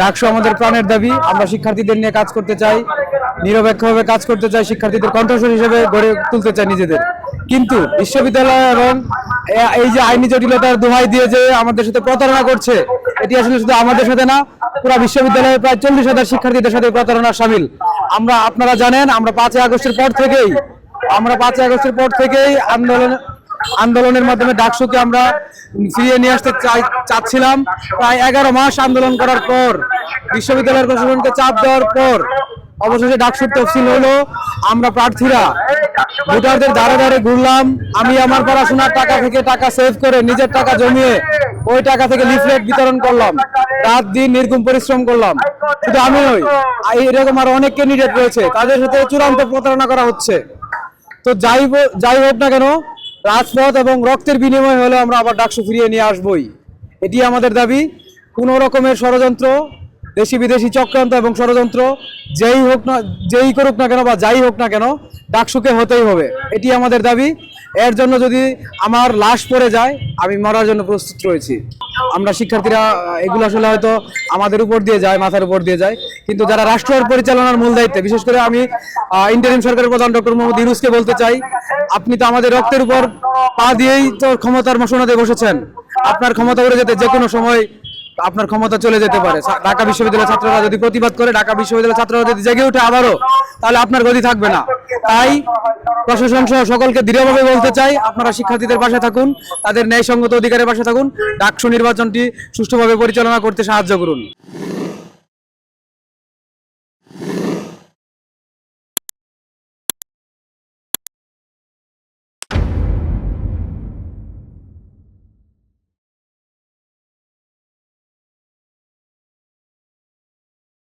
ডাকসু আমাদের প্রাণের দাবি। আমরা শিক্ষার্থীদের নিয়ে কাজ করতে চাই, নিরপেক্ষভাবে কাজ করতে চাই, শিক্ষার্থীদের কণ্ঠস্বর হিসেবে গড়ে তুলতে চাই নিজেদের। কিন্তু বিশ্ববিদ্যালয় এবং এই যে আইনি জটিলতার দোহাই দিয়ে যে আমাদের সাথে প্রতারণা করছে, এটি আসলে শুধু আমাদের সাথে না, পুরো বিশ্ববিদ্যালয়ের প্রায় চল্লিশ হাজার শিক্ষার্থীদের সাথে প্রতারণা সামিল। আমরা আপনারা জানেন, আমরা পাঁচই আগস্টের পর থেকেই, আমরা পাঁচই আগস্টের পর থেকেই আন্দোলন আন্দোলনের মাধ্যমে ডাকসুকে আমরা ফিরিয়ে নিয়ে আসতে চাচ্ছিলাম। প্রায় এগারো মাস আন্দোলন করার পর, বিশ্ববিদ্যালয়ের প্রশাসনকে চাপ দেওয়ার পর, অবশেষে ডাকসুর তফসিল হলো, আমরা প্রার্থীরা ভোটারদের ধারে ধারে ঘুরলাম। আমি আমার পড়াশোনার টাকা থেকে টাকা সেভ করে নিজের টাকা জমিয়ে ওই টাকা থেকে লিফলেট বিতরণ করলাম। রাত দিন নির্গুম পরিশ্রম করলাম। শুধু আমি নই এরকম আর অনেক ক্যান্ডিডেট রয়েছে। তাদের সাথে চূড়ান্ত প্রতারণা করা হচ্ছে। তো যাই যাই হোক না কেন রাজপথ এবং রক্তের বিনিময় হলে আমরা আবার ডাকসু ফিরিয়ে নিয়ে আসবই। এটি আমাদের দাবি। কোনো রকমের ষড়যন্ত্র, দেশি বিদেশি চক্রান্ত এবং ষড়যন্ত্র যেই হোক না, যেই করুক না কেন বা যাই হোক না কেন ডাকসুকে হতেই হবে। এটি আমাদের দাবি। এর জন্য যদি আমার লাশ পড়ে যায়, আমি মরার জন্য প্রস্তুত রয়েছি। আমরা শিক্ষার্থীরা, এগুলো আসলে হয়তো আমাদের উপর দিয়ে যায়, মাথার উপর দিয়ে যায়। কিন্তু যারা রাষ্ট্র পরিচালনার মূল দায়িত্বে, বিশেষ করে আমি ইন্টারিম সরকারের প্রধান ডক্টর মোহাম্মদ ইউনুসকে বলতে চাই, আপনি তো আমাদের রক্তের উপর পা দিয়েই তো ক্ষমতার মসনাদে বসেছেন। আপনার ক্ষমতা উড়ে যেতে যে কোনো সময় আপনার ক্ষমতা চলে যেতে পারে। ঢাকা বিশ্ববিদ্যালয়ের ছাত্ররা যদি প্রতিবাদ করে, ঢাকা বিশ্ববিদ্যালয়ের ছাত্ররা যদি জেগে ওঠে আবারও, তাহলে আপনার গতি থাকবে না। তাই প্রশাসন সহ সকলকে দৃঢ়ভাবে বলতে চাই, আপনারা শিক্ষার্থীদের পাশে থাকুন, তাদের ন্যায়সঙ্গত অধিকারের পাশে থাকুন, ডাকসু নির্বাচনটি সুষ্ঠুভাবে পরিচালনা করতে সাহায্য করুন।